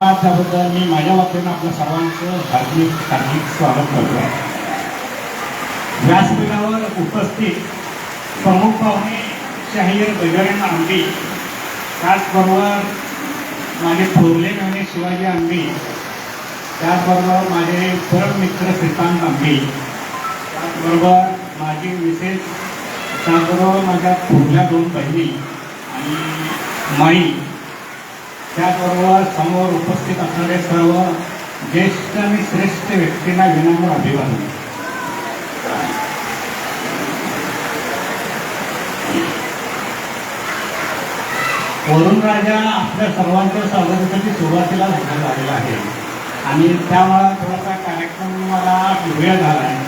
त्याबद्दल मी माझ्या वतीनं आपल्या सर्वांचं हार्दिक हार्दिक स्वागत करतो. आहे व्यासपीठावर उपस्थित प्रमुख पाहुणे शाहीर गजानन आंबी त्याचबरोबर माझे थोरले गाणे शिवाजी आंबी त्याचबरोबर माझे परम मित्र श्रीकांत आंबी त्याचबरोबर माझी विशेष त्याचबरोबर माझ्या थोरल्या दोन बहिणी आणि माई. त्याबरोबर समोर उपस्थित असणारे सर्व ज्येष्ठ आणि श्रेष्ठ व्यक्तींना विनम्र अभिवादन. वरुण राजा आपल्या सर्वांच्या स्वागतासाठी सुरुवातीला हजर झालेला आहे. आणि त्यामुळे थोडासा कार्यक्रम मला वेळ झाला आहे.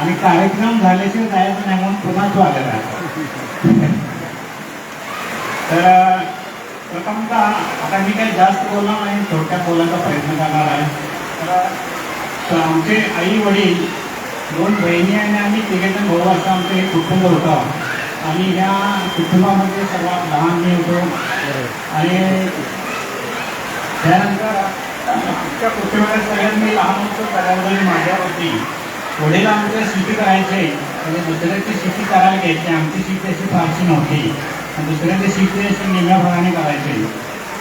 आणि कार्यक्रम झाल्याशिवाय जायचं नाही म्हणून पुन्हा तो आलेला आहे. तर प्रथमतः आता मी काही जास्त बोलणार नाही थोडक्यात बोलायचा प्रयत्न करणार आहे. तर आमचे आई वडील दोन बहिणी आणि आम्ही तिघेजण भाऊ असं आमचं एक कुटुंब होतं. आणि ह्या कुटुंबामध्ये सर्वात लहान मी होतो. आणि त्यानंतर आमच्या कुटुंबात सगळ्यात मी लहान होतो सगळ्यांनी माझ्या होती वडील आमच्या शेती करायचे म्हणजे दुसऱ्याची शेती करायला घ्यायची. आमची शेती अशी फारशी नव्हती. आणि दुसऱ्यांचे सिच्युएशन निम्या भागाने करायचे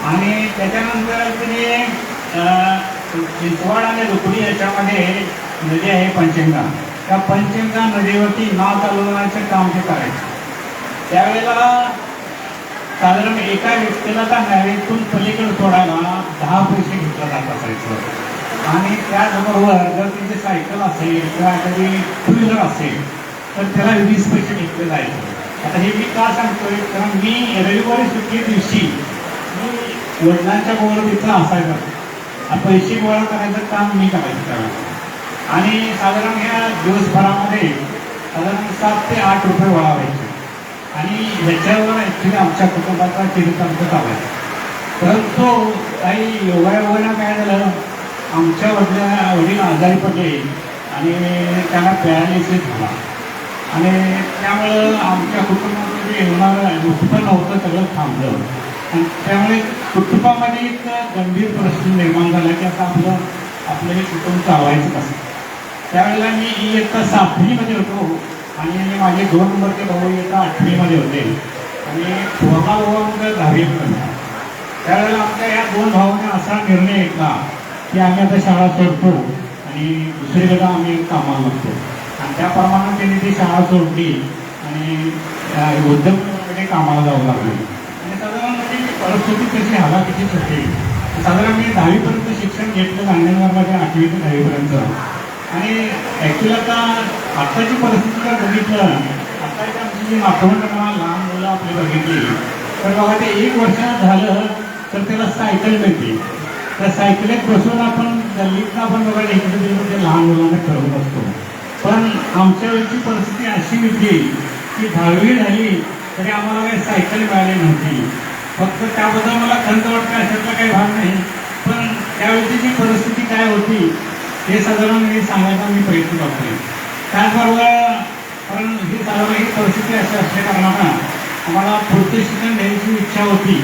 आणि त्याच्यानंतर तिने चिंचवाड आणि रुकडी याच्यामध्ये नदी आहे पंचगंगा. त्या पंचिंगा नदीवरती नाव चालवण्याचं काम ते करायचे. त्यावेळेला साधारण एका व्यक्तीला त्या नदीतून पलीकडे सोडायला दहा पैसे घेतला जात असायचं. आणि त्याचबरोबर जर तिथे सायकल असेल किंवा एखादी टू व्हीलर असेल तर त्याला वीस पैसे घेतले जायचे. आता हे मी का सांगतोय? कारण मी रविवारी सुट्टी दिवशी मी वडिलांच्या गोवर तिथं असायचं पैसे गोळा करायचं काम मी करायचं त्यावेळेस. आणि साधारण ह्या दिवसभरामध्ये साधारण सात ते आठ रुपये गोळा व्हायचे. आणि ह्याच्यावर ॲक्च्युली आमच्या कुटुंबाचा चिरतंत चालायचा परंतु काही योगायोगानं काय झालं आमच्या वडिला वडील आजारी पडले आणि त्यांना पॅरालिसिस झाला. आणि त्यामुळं आमच्या कुटुंबामध्ये जे येणारं उत्पन्न होतं सगळं थांबलं. आणि त्यामुळे कुटुंबामध्ये एक गंभीर प्रश्न निर्माण झाला की आता आपलं आपलं हे कुटुंब चालवायचं कसं? त्यावेळेला मी इयत्ता सातवीमध्ये होतो आणि माझे दोन नंबरचे भाऊ इयत्ता आठवीमध्ये होते. आणि थोरला भाऊ आमचा दहावीमध्ये त्यावेळेला आमच्या या दोन भावाने असा निर्णय घेतला की आम्ही आता शाळा सोडतो आणि दुसरीकडे आम्ही कामाला लागतो. आणि त्याप्रमाणे त्यांनी ती शाळा सोडली आणि अं, उद्योगमध्ये कामाला जावं लागले. आणि साधारण परिस्थिती कशी हलाकीचीच होती साधारण मी दहावीपर्यंत शिक्षण घेतलं गांधीनगरमध्ये आठवी ते दहावीपर्यंत. आणि ॲक्च्युली आता आत्ताची परिस्थिती जर बघितलं आत्ताच्या आमची जी नातवंड लहान मुलं आपली बघितली तर बघा ते एक वर्ष झालं तर त्याला सायकल मिळते. त्या सायकलीत बसून आपण गल्लीतनं आपण बघा इकडे तिकडे ते लहान मुलांना ठरवत असतो आमच्या वेळची परिस्थिती अशी होती की दहावी झाली तरी आम्हाला काही सायकल मिळाली नव्हती. फक्त त्याबद्दल मला खंत वाटतं अशातला काही भाग नाही. पण त्यावेळची जी परिस्थिती काय होती हे साधारण मी सांगायचा मी प्रयत्न करतोय. त्याचबरोबर कारण ही साधारण ही परिस्थिती अशी असल्या कारणानं आम्हाला पुढचे शिक्षण द्यायची इच्छा होती.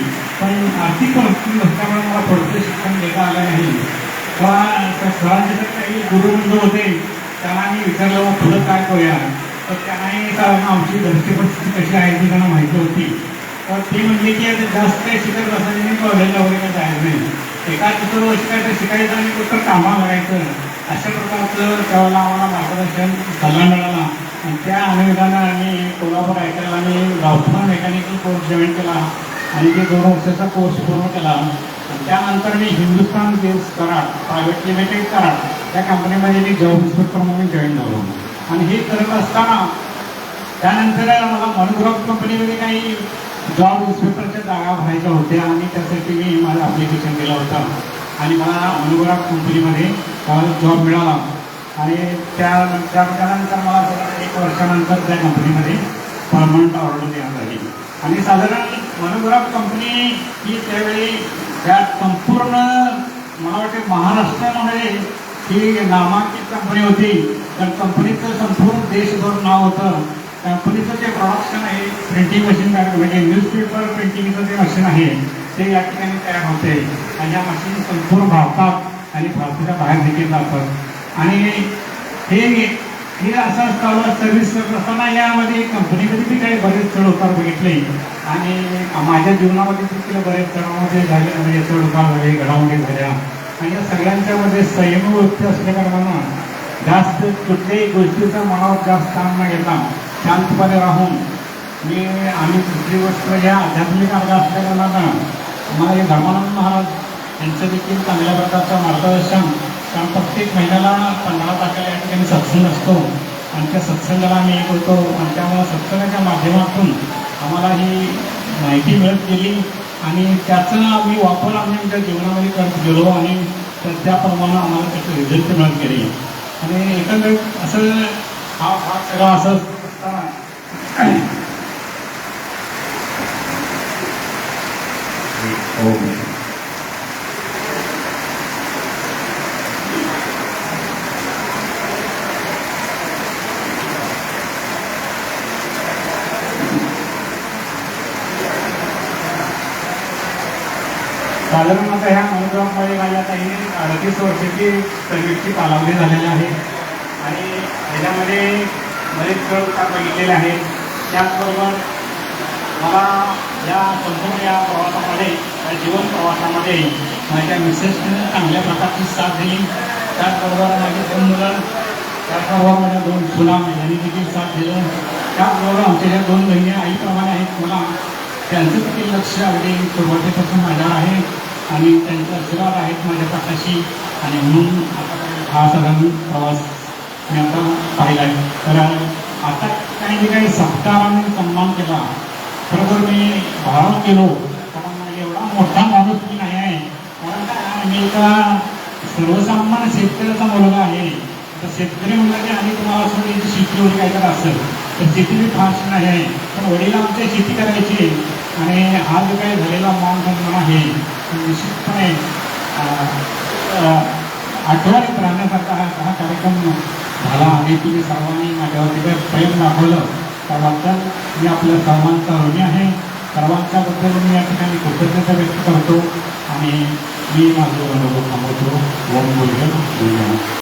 पण आर्थिक परिस्थिती नसल्यामुळे मला पुढचे शिक्षण देता आलं नाही. किंवा त्या सरांचे काही गुरुबंधू होते त्यांना मी विचारलं "बा, पुढं काय करूया? तर त्यांनाही साधारण आमची घरची परिस्थिती कशी आहे ती त्यांना माहिती होती. तर ती म्हणली की जास्त काही शिकत बसायचं कॉलेजला वगैरे काय जायचं नाही. एका दुसरं वर्ष काय तर शिकायचं आणि कुठं कामाला लागायचं अशा प्रकारचं त्यावेळेला आम्हाला मार्गदर्शन सल्ला मिळाला. आणि त्या अनुषंगानं आम्ही कोल्हापूर ऐकायला आणि गावठा मेकॅनिकल कोर्स जॉईन केला. आणि ते दोन वर्षाचा कोर्स पूर्ण केला. त्यानंतर मी Hindustan games Karad private limited Karad त्या कंपनीमध्ये मी जॉब इन्स्पेक्टर म्हणून जॉईन झालो. आणि हे करत असताना त्यानंतर मला मनोग्राफ कंपनीमध्ये काही जॉब इन्स्पेक्टरच्या जागा भरायच्या होत्या आणि त्यासाठी मी माझं ॲप्लिकेशन दिलं होतं. आणि मला मनोग्राफ कंपनीमध्ये जॉब मिळाला. आणि त्या त्यानंतर मला एक वर्षानंतर त्या कंपनीमध्ये परमनंट ऑर्डर देण्यात आली. आणि साधारण मनोग्राफ कंपनी ही त्यावेळी त्या संपूर्ण मला वाटते महाराष्ट्रामध्ये ही नामांकित कंपनी होती. तर कंपनीचं संपूर्ण देशभर नाव होतं. कंपनीचं जे प्रोडक्शन आहे प्रिंटिंग मशीन म्हणजे न्यूजपेपर प्रिंटिंगचं जे मशीन आहे ते या ठिकाणी तयार होते. आणि या मशीन संपूर्ण भारतात आणि भारताच्या बाहेर देखील जातात आणि हे हे असा चालू सर्व्हिस करत असताना यामध्ये कंपनीमध्ये बी काही बरेच चढ उतार बघितले. आणि माझ्या जीवनामध्ये देखील बरेच चढामध्ये झाले म्हणजे चढ उतार झाले घडामोडी झाल्या. आणि या सगळ्यांच्यामध्ये संयम वृत्ती असल्या कारणानं जास्त कुठल्याही गोष्टीचा मनावर जास्त ताण न घेता शांतपणे राहून मी आम्ही दुसरी गोष्ट ह्या आध्यात्मिक मार्ग असल्या कारणानं मला हे धर्मानंद महाराज यांचं देखील चांगल्या प्रकारचं मार्गदर्शन कारण प्रत्येक महिन्याला पंधरा तारखेला या ठिकाणी सत्संग असतो. आणि त्या सत्संगाला आम्ही एक होतो आणि त्यामुळं सत्संगाच्या माध्यमातून आम्हाला ही माहिती मिळत गेली आणि त्याचा आम्ही वापर आम्ही आमच्या जीवनामध्ये करत गेलो आणि तर त्याप्रमाणे आम्हाला त्याचे रिझल्ट मिळत गेले. आणि एकंदरीत असं हा भाग सगळा असं असताना साधारण आता ह्या अनुक्रममध्ये माझ्या काही अडतीस वर्षाची सर्विसची कालावधी झालेली आहे. आणि ह्याच्यामध्ये बरेच चढ उतार बघितलेले आहेत. त्याचबरोबर मला या संपूर्ण या प्रवासामध्ये जीवन प्रवासामध्ये माझ्या मिसेसने चांगल्या प्रकारची साथ दिली. त्याचबरोबर माझी दोन मुलं त्याचबरोबर माझ्या दोन सुना यांनी देखील साथ दिलं. त्याचबरोबर आमच्या ज्या दोन बहिणी आईप्रमाणे आहेत मुला त्यांचं देखील लक्ष अगदी सुरुवातीपासून माझ्यावर आहे. आणि त्यांचा आशीर्वाद आहेत माझ्या पाठाशी आणि म्हणून आता हा सगळा मी प्रवास मी आता पाहिला आहे. तर आता काही जे काही सत्काराने सन्मान केला. खरोखर मी भारावून गेलो. कारण एवढा मोठा माणूस मी नाही आहे. कारण मी एका सर्वसामान्य शेतकऱ्याचा मुलगा आहे. तर शेतकरी म्हणलं आणि तुम्हाला असं त्यांची शेती वगैरे काय असेल. तर शेती मी फारशी नाही आहे. पण वडील आमच्या शेती करायची. आणि हा जो काही झालेला मान आहे निश्चितपणे अं, आठवणीत राहण्यासारखा हा हा कार्यक्रम झाला आणि तुम्ही सर्वांनी माझ्यावरती काही प्रेम दाखवलं. त्याबद्दल मी आपल्या सर्वांचा ऋणी आहे. सर्वांच्याबद्दल मी या ठिकाणी कृतज्ञता व्यक्त करतो. आणि मी माझं अनुभव थांबवतो ओम बोलतो